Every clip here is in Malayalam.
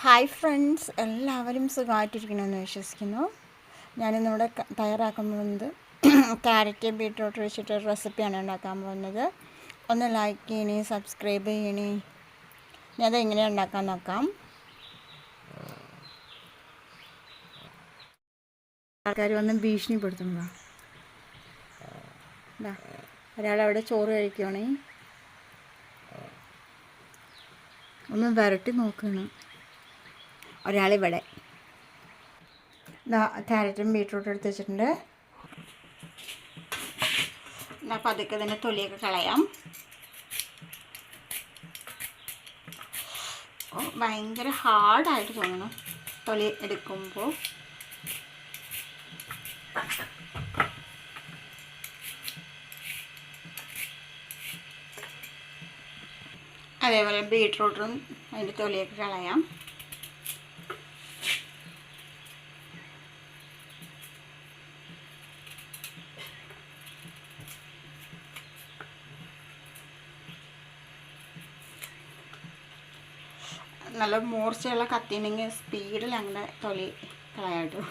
ഹായ് ഫ്രണ്ട്സ് എല്ലാവരും സുഖമായിട്ടിരിക്കണമെന്ന് വിശ്വസിക്കുന്നു. ഞാനിന്നിവിടെ തയ്യാറാക്കുന്നത് പോകുന്നത് ക്യാരറ്റ് ബീട്രൂട്ട് വെച്ചിട്ട് റെസിപ്പിയാണ് ഉണ്ടാക്കാൻ പോകുന്നത്. ഒന്ന് ലൈക്ക് ചെയ്യണേ സബ്സ്ക്രൈബ് ചെയ്യണേ. ഞാൻ അതെങ്ങനെ ഉണ്ടാക്കാൻ നോക്കാം. ആൾക്കാർ വന്ന് ഭീഷണിപ്പെടുത്തുന്നതാ. ഒരാളവിടെ ചോറ് കഴിക്കുകയാണേ ഒന്ന് വരട്ടി നോക്കണം. ഒരാളിവിടെ. ക്യാരറ്റും ബീട്രൂട്ടും എടുത്ത് വെച്ചിട്ടുണ്ട്. എന്നാൽ പതുക്കെ തന്നെ തൊലിയൊക്കെ കളയാം. ഭയങ്കര ഹാർഡായിട്ട് തോന്നുന്നു തൊലി എടുക്കുമ്പോൾ അതേപോലെ ബീട്രൂട്ടും അതിന്റെ തൊലിയൊക്കെ കളയാം. നല്ല മൂർച്ചയുള്ള കത്തിയുണ്ടെങ്കിൽ സ്പീഡിൽ അങ്ങനെ തൊലി കളയാട്ടോ.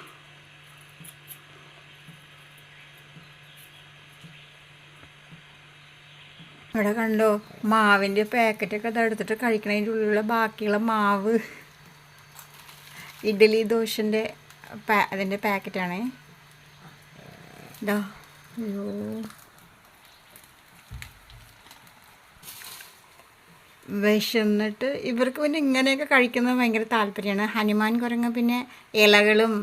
ഇവിടെ കണ്ടോ മാവിന്റെ പാക്കറ്റൊക്കെ ഇതെടുത്തിട്ട് കഴിക്കണതിന്റെ ഉള്ളിലുള്ള ബാക്കിയുള്ള മാവ്. ഇഡ്ഡലി ദോശന്റെ അതിന്റെ പാക്കറ്റാണേ ഇതാ അയ്യോ. വിശന്നിട്ട് ഇവർക്ക് പിന്നെ ഇങ്ങനെയൊക്കെ കഴിക്കുന്നത് ഭയങ്കര താല്പര്യമാണ്. ഹനുമാൻ കുരങ്ങ് പിന്നെ ഇലകളും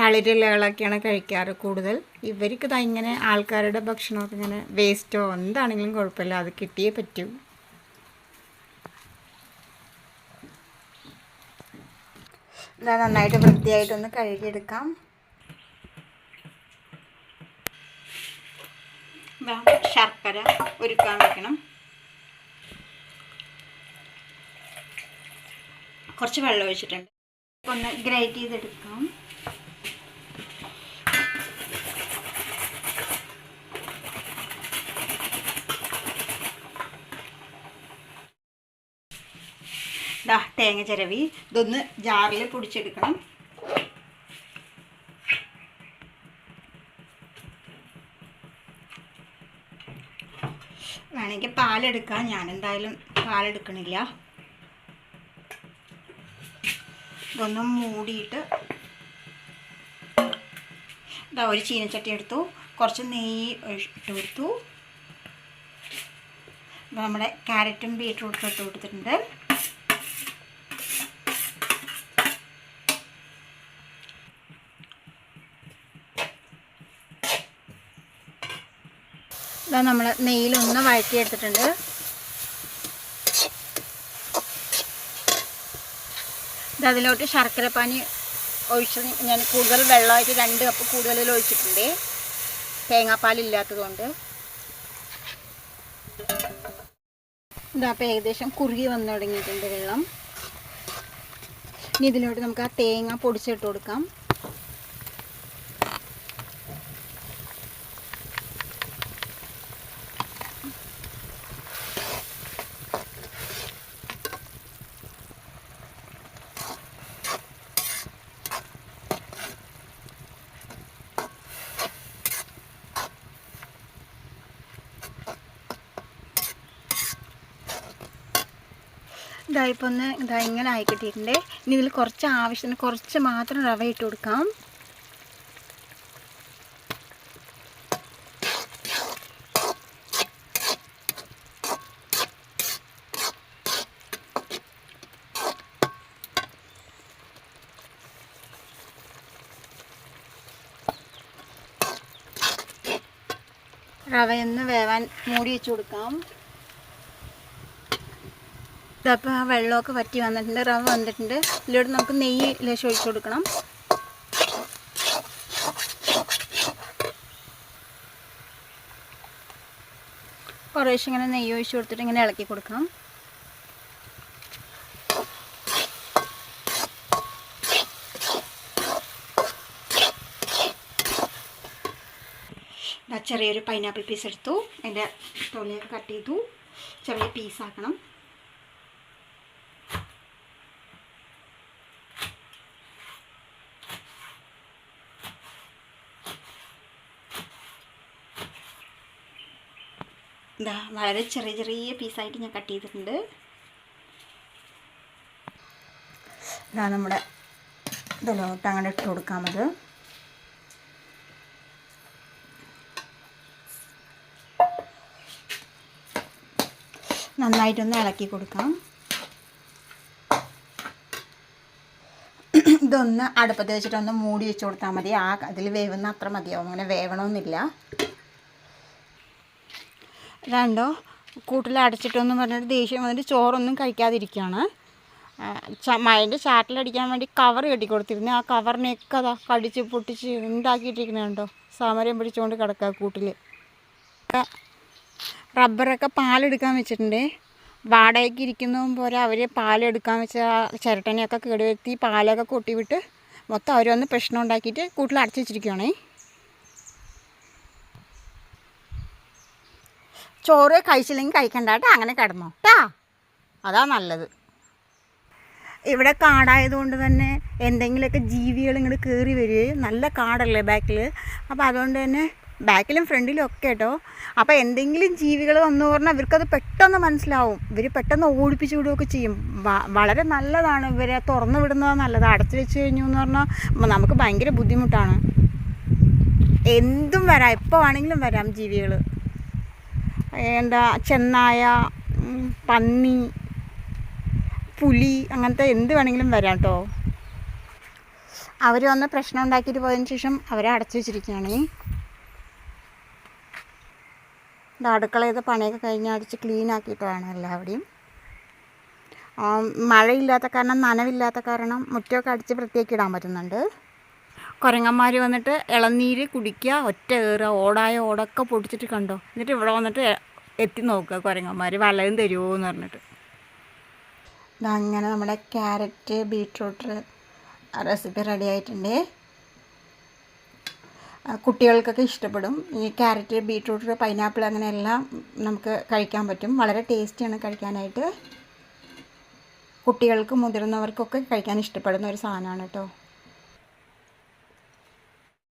തളിരിലകളൊക്കെയാണ് കഴിക്കാറ് കൂടുതൽ. ഇവർക്ക് ഇങ്ങനെ ആൾക്കാരുടെ ഭക്ഷണമൊക്കെ ഇങ്ങനെ വേസ്റ്റോ എന്താണെങ്കിലും കുഴപ്പമില്ല. അത് കിട്ടിയേ പറ്റൂ. ഇതാ നന്നായിട്ട് വൃത്തിയായിട്ടൊന്ന് കഴുകിയെടുക്കാം. ശർക്കര ഒരുക്കാൻ വെക്കണം. കുറച്ച് വെള്ളം ഒഴിച്ചിട്ടുണ്ട്. ഒന്ന് ഗ്രൈറ്റ് ചെയ്തെടുക്കാം. ദാ തേങ്ങ ചിരവി. ഇതൊന്ന് ജാറിൽ പൊടിച്ചെടുക്കണം. വേണമെങ്കിൽ പാലെടുക്കാം. ഞാനെന്തായാലും പാലെടുക്കണില്ല. ഇതൊന്ന് മൂടിയിട്ട് ഇതാ ഒരു ചീനച്ചട്ടി എടുത്തു. കുറച്ച് നെയ്യ് ഇട്ട് കൊടുത്തു. നമ്മുടെ ക്യാരറ്റും ബീട്രൂട്ടും ഇട്ട് കൊടുത്തിട്ടുണ്ട്. ഇതാ നമ്മൾ നെയ്യിലൊന്ന് വഴറ്റിയെടുത്തിട്ടുണ്ട്. അതിലോട്ട് ശർക്കരപ്പാനി ഒഴിച്ച് ഞാൻ കൂടുതൽ വെള്ളമായിട്ട് രണ്ട് കപ്പ് കൂടുതൽ ഒഴിച്ചിട്ടുണ്ട്. തേങ്ങാപ്പാലില്ലാത്തതുകൊണ്ട്. ഇതാ അപ്പോൾ ഏകദേശം കുറുകി വന്നു തുടങ്ങിയിട്ടുണ്ട് വെള്ളം. ഇനി ഇതിലോട്ട് നമുക്ക് ആ തേങ്ങ പൊടിച്ചിട്ട് കൊടുക്കാം. ഇതാ ഇപ്പോൾ ഒന്ന് ഇതാ ഇങ്ങനെ ആയി കിട്ടിയിട്ടുണ്ട്. ഇനി ഇതിൽ കുറച്ച് ആവശ്യത്തിന് കുറച്ച് മാത്രം റവ ഇട്ട് കൊടുക്കാം. റവയൊന്ന് വേവാൻ മൂടി വെച്ച് കൊടുക്കാം. ഇതപ്പോൾ ആ വെള്ളമൊക്കെ വറ്റി വന്നിട്ടുണ്ട് റവ വന്നിട്ടുണ്ട്. ഇതിലൂടെ നമുക്ക് നെയ്യ് ലേശം ഒഴിച്ചു കൊടുക്കണം. കുറേശ്ശെ ഇങ്ങനെ നെയ്യ് ഒഴിച്ചു കൊടുത്തിട്ട് ഇങ്ങനെ ഇളക്കി കൊടുക്കണം. ചെറിയൊരു പൈനാപ്പിൾ പീസ് എടുത്തു. അതിന്റെ തൊലിയൊക്കെ കട്ട് ചെയ്തു. ചെറിയ പീസാക്കണം എന്താ വളരെ ചെറിയ ചെറിയ പീസായിട്ട് ഞാൻ കട്ട് ചെയ്തിട്ടുണ്ട്. ഇതാ നമ്മുടെ ഇതിലോട്ട് അങ്ങനെ ഇട്ട് കൊടുക്കാമത്. നന്നായിട്ടൊന്ന് ഇളക്കി കൊടുക്കാം. ഇതൊന്ന് അടുപ്പത്ത് വെച്ചിട്ടൊന്ന് മൂടി വെച്ച് കൊടുത്താൽ മതി. ആ അതിൽ വേവുന്ന അത്ര മതിയാവും. അങ്ങനെ വേവണമെന്നില്ല. രണ്ടോ? കൂട്ടിൽ അടച്ചിട്ടൊന്നും പറഞ്ഞിട്ട് ദേഷ്യം വന്നിട്ട് ചോറൊന്നും കഴിക്കാതിരിക്കുകയാണ്. മഴന്റെ ചാട്ടിലടിക്കാൻ വേണ്ടി കവർ കെട്ടി കൊടുത്തിരുന്നു ആ കവറിനെയൊക്കെ അതാ കടിച്ച് പൊട്ടിച്ച് ഉണ്ടാക്കിയിട്ടിരിക്കുന്നുണ്ടോ സമരം പിടിച്ചുകൊണ്ട് കിടക്കുക കൂട്ടിൽ റബ്ബറൊക്കെ പാലെടുക്കാൻ വെച്ചിട്ടുണ്ട്. വാടകയ്ക്ക് ഇരിക്കുന്ന പോലെ അവർ പാലെടുക്കാൻ വെച്ച ചിരട്ടനെയൊക്കെ കേടുവരുത്തി പാലൊക്കെ കൊട്ടിവിട്ട് മൊത്തം അവരൊന്ന് പ്രശ്നം ഉണ്ടാക്കിയിട്ട് കൂട്ടിൽ അടച്ചു വെച്ചിരിക്കുകയാണേ ചോറ് കഴിച്ചില്ലെങ്കിൽ കഴിക്കണ്ട കേട്ടോ അങ്ങനെ കിടന്നോ. കേട്ടാ അതാ നല്ലത്. ഇവിടെ കാടായതുകൊണ്ട് തന്നെ എന്തെങ്കിലുമൊക്കെ ജീവികൾ ഇങ്ങോട്ട് കയറി വരികയും നല്ല കാടല്ലേ ബാക്കിൽ അപ്പോൾ അതുകൊണ്ട് തന്നെ ബാക്കിലും ഫ്രണ്ടിലും ഒക്കെ കേട്ടോ അപ്പോൾ എന്തെങ്കിലും ജീവികൾ വന്നു പറഞ്ഞാൽ ഇവർക്കത് പെട്ടെന്ന് മനസ്സിലാവും. ഇവർ പെട്ടെന്ന് ഓടിപ്പിച്ചു വിടുകയൊക്കെ ചെയ്യും. വളരെ നല്ലതാണ്. ഇവരെ തുറന്നു വിടുന്നത് നല്ലത്. അടച്ചു വെച്ച് കഴിഞ്ഞു എന്ന് പറഞ്ഞാൽ നമുക്ക് ഭയങ്കര ബുദ്ധിമുട്ടാണ്. എന്തും വരാം. എപ്പോൾ വേണമെങ്കിലും വരാം ജീവികൾ എന്താ ചെന്നായ പന്നി പുലി അങ്ങനത്തെ എന്ത് വേണമെങ്കിലും വരാം കേട്ടോ അവർ വന്ന് പ്രശ്നം ഉണ്ടാക്കിയിട്ട് പോയതിന് ശേഷം അവരെ അടച്ചു വെച്ചിരിക്കുകയാണ്. അടുക്കളയത് പണിയൊക്കെ കഴിഞ്ഞ് അടിച്ച് ക്ലീൻ ആക്കിയിട്ട് വേണം എല്ലാവരുടെയും മഴയില്ലാത്ത കാരണം നനവില്ലാത്ത കാരണം മുറ്റമൊക്കെ അടിച്ച് വൃത്തിയാക്കി ഇടാൻ പറ്റുന്നുണ്ട്. കുരങ്ങന്മാർ വന്നിട്ട് ഇളനീര് കുടിക്കുക ഒറ്റ കയറുക ഓടായ ഓടൊക്കെ പൊടിച്ചിട്ട് കണ്ടോ? എന്നിട്ട് ഇവിടെ വന്നിട്ട് എത്തി നോക്കുക കുരങ്ങന്മാർ വളയും തരുമോ എന്ന് പറഞ്ഞിട്ട് അങ്ങനെ നമ്മുടെ ക്യാരറ്റ് ബീട്രൂട്ട് റെസിപ്പി റെഡി ആയിട്ടുണ്ട്. കുട്ടികൾക്കൊക്കെ ഇഷ്ടപ്പെടും. ഈ ക്യാരറ്റ് ബീട്രൂട്ട് പൈനാപ്പിൾ അങ്ങനെ എല്ലാം നമുക്ക് കഴിക്കാൻ പറ്റും. വളരെ ടേസ്റ്റിയാണ് കഴിക്കാനായിട്ട്. കുട്ടികൾക്കും മുതിർന്നവർക്കൊക്കെ കഴിക്കാൻ ഇഷ്ടപ്പെടുന്ന ഒരു സാധനമാണ് കേട്ടോ.